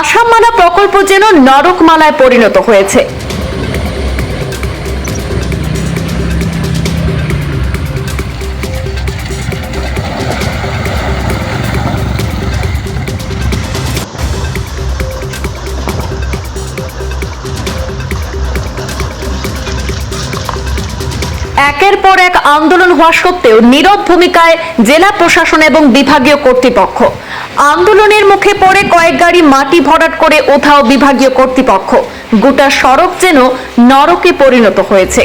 আসামমালা প্রকল্প যেন নরকমালায় পরিণত হয়েছে। একের পর এক আন্দোলন হওয়া সত্ত্বেও নীরব ভূমিকায় জেলা প্রশাসন এবং বিভাগীয় কর্তৃপক্ষ। আন্দোলনের মুখে পড়ে কয়েক গাড়ি মাটি ভরাট করে ওঠাও বিভাগীয় কর্তৃপক্ষ। গোটা সড়ক যেন নরকে পরিণত হয়েছে।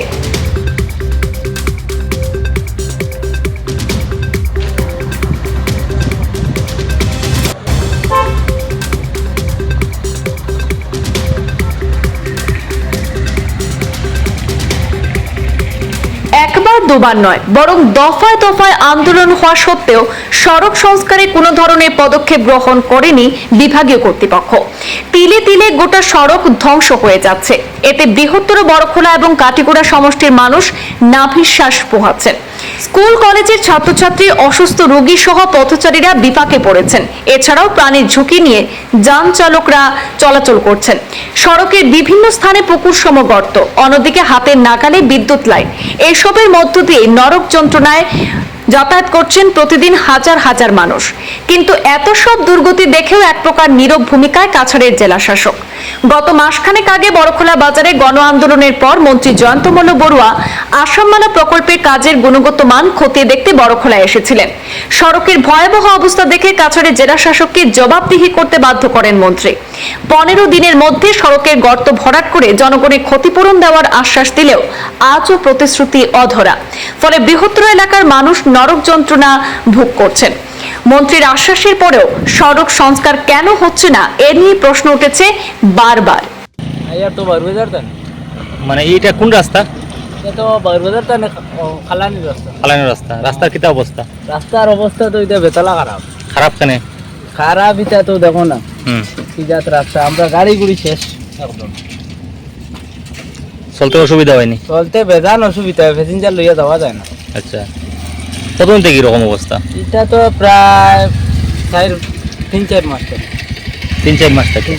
দুবার নয়, বরং দফায় দফায় আন্দোলন হওয়া সত্ত্বেও সড়ক সংস্কারে কোনো ধরনের পদক্ষেপ গ্রহণ করেনি বিভাগীয় কর্তৃপক্ষ। তিলে তিলে গোটা সড়ক ধ্বংস হয়ে যাচ্ছে। এতে বৃহত্তর বড়খোলা এবং কাটিগোড়া সমষ্টির মানুষ নাভিশ্বাস পোহাচ্ছেন। স্কুল কলেজের ছাত্রছাত্রী অসুস্থ রোগী সহ পথচারীরা বিপাকে পড়েছেন। এছাড়াও প্রাণের ঝুঁকি নিয়ে যান চালকরা চলাচল করছেন। সড়কের বিভিন্ন স্থানে পুকুর সম গর্ত অন্যদিকে হাতের নাগালে বিদ্যুৎ লাইন। এসবের মধ্য দিয়ে নরক যন্ত্রণায় যাতায়াত করছেন প্রতিদিন হাজার হাজার মানুষ। কিন্তু এত সব দুর্গতি দেখেও এক প্রকার নীরব ভূমিকায় কাছাড়ের জেলা শাসক গত মাসখানেক আগে বড়খোলা বাজারে গণ আন্দোলনের পর মন্ত্রী জয়ন্তমল্ল বড়ুয়া আসামমালা প্রকল্পের কাজের গুণগত মান খতিয়ে দেখতে বড়খোলায় এসেছিলেন। সড়কের ভয়াবহ অবস্থা দেখে কাছাড়ের জেলা শাসককে জবাবদিহি করতে বাধ্য করেন মন্ত্রী। পনেরো দিনের মধ্যে সড়কের গর্ত ভরাট করে জনগণের ক্ষতিপূরণ দেওয়ার আশ্বাস দিলেও আজও প্রতিশ্রুতি অধরা। ফলে বৃহত্তর এলাকার মানুষ নরক যন্ত্রণা ভোগ করছেন। মন্ত্রীর আশ্বাসের পরেও সড়ক সংস্কার কেন হচ্ছে না এ নিয়ে প্রশ্ন উঠেছে বারবার। মানে এটা কোন রাস্তা? খালানির রাস্তা। রাস্তার অবস্থা? রাস্তার অবস্থা তো এটা বেতলা খারাপ। খারাপ কেন? খারাপ এটা তো দেখো না। কি যাত রাস্তা? আমরা গাড়ি গুড়ি শেষ চলতে অসুবিধা হয়নি? চলতে বেজান অসুবিধা হয় প্যাসেঞ্জার লইয়া যাওয়া যায় না। আচ্ছা। কতদিন থেকে এরকম অবস্থা? এটা তো প্রায় চার তিন চার মাস থেকে তিন চার মাস থেকে?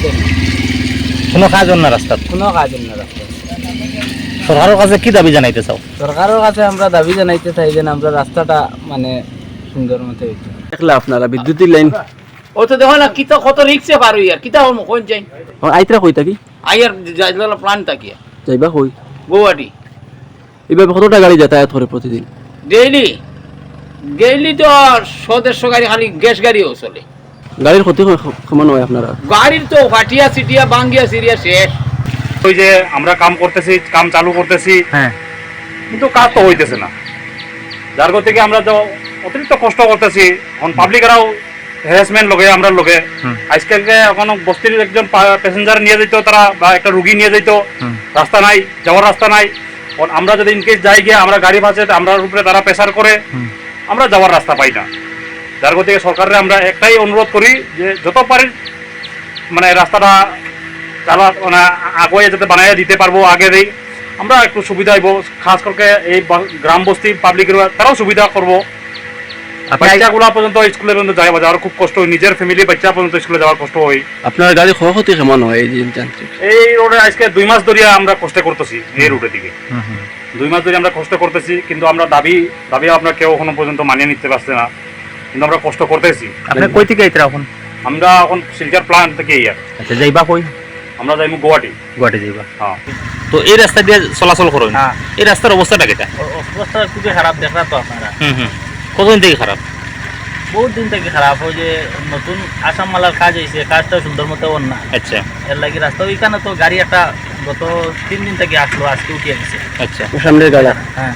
কোনো কাজ না রাস্তাত কোনো কাজ না রাস্তা সরকারের কাছে কি দাবি জানাইতে চাও? সরকারের কাছে আমরা দাবি জানাইতে চাই যে আমরা রাস্তাটা মানে সুন্দর মতো দেখলা আপনারা বিদ্যুতের লাইন। ও তো দেখো না কিতা কত রিক্সে পার হইয়ার কিতা হল কোন যাই? আইতরা কই থাকি আইয়ার যাইলা প্ল্যান তাকিয়া যাইবা কই? গৌহাটি। এইভাবে কতটা গাড়ি যাতায়াত করে প্রতিদিন? ডেইলি ডেইলি তো দেড়শো গাড়ি খালি গ্যাস গাড়িও চলে। গাড়ির ক্ষতি কেমন হয় আপনারা? গাড়ির তো ফাটিয়া সিটিয়া বাঙ্গিয়া সিরিয়া শেষ। ওই যে আমরা কাম করতেছি কাম চালু করতেছি হ্যাঁ। কিন্তু কাজ তো হইতেছে না। যার গো থেকে আমরা তো অতিরিক্ত কষ্ট করতেছি এখন পাবলিকরাও হ্যারাসমেন্ট লগে আমরা লগে। আজকালকে এখন বস্তির একজন প্যাসেঞ্জার নিয়ে যেত তারা বা একটা রুগী নিয়ে যেত রাস্তা নাই যাওয়ার রাস্তা নাই। আমরা যদি ইনকেস যাই গিয়ে আমরা গাড়ি বাসে আমরা উপরে তারা প্রেসার করে। আমরা যাওয়ার রাস্তা পাই না। যার গো থেকে সরকারের আমরা একটাই অনুরোধ করি যে যত পারি মানে রাস্তাটা চালা মানে আগুয়ে যাতে বানাইয়া দিতে পারব আগেরই আমরা একটু সুবিধা হইব খাস করে এই গ্রাম বস্তি পাবলিক তারাও সুবিধা করব। বাচ্চাগুলা পর্যন্ত স্কুলে পর্যন্ত যাওয়া যাওয়ার খুব কষ্ট হয় নিজের ফ্যামিলি বাচ্চা পর্যন্ত স্কুলে যাওয়ার কষ্ট হয়। আপনার গাড়ি ক্ষয়ক্ষতি কেমন হয় এই রোডে আজকে দুই মাস ধরে আমরা কষ্ট করতেছি এই রোডের দিকে। দুই মাস ধরে আমরা কষ্ট করতেছি কিন্তু আমরা দাবি দাবি আপনার কেউ এখনও পর্যন্ত মানিয়ে নিতে পারছে না। কিন্তু আমরা কষ্ট করতেছি। আপনি কই থেকে আইতরা এখন? আমরা এখন শিলচর প্ল্যান্ট থেকে ইয়ার আচ্ছা যাইবা কই? আমরা যাইমু গুয়াহাটি। গুয়াহাটি যাইবা। হ্যাঁ। তো এই রাস্তা দিয়ে চলাচল করো হ্যাঁ। এই রাস্তার অবস্থাটা কেটা? অবস্থা খুবই খারাপ দেখা তো আপনারা। হুম হুম। কতদিন থেকে খারাপ? বহুত দিন থেকে খারাপ হয়ে যে নতুন আসাম মালার কাজ হয়েছে কাজটা সুন্দর মতো ওর না। আচ্ছা। এর লাগি রাস্তা ওইখানে তো গাড়ি একটা গত তিন দিন থেকে আসলো আজকে উঠিয়ে গেছে আচ্ছা। সামনের গাড়ি। হ্যাঁ।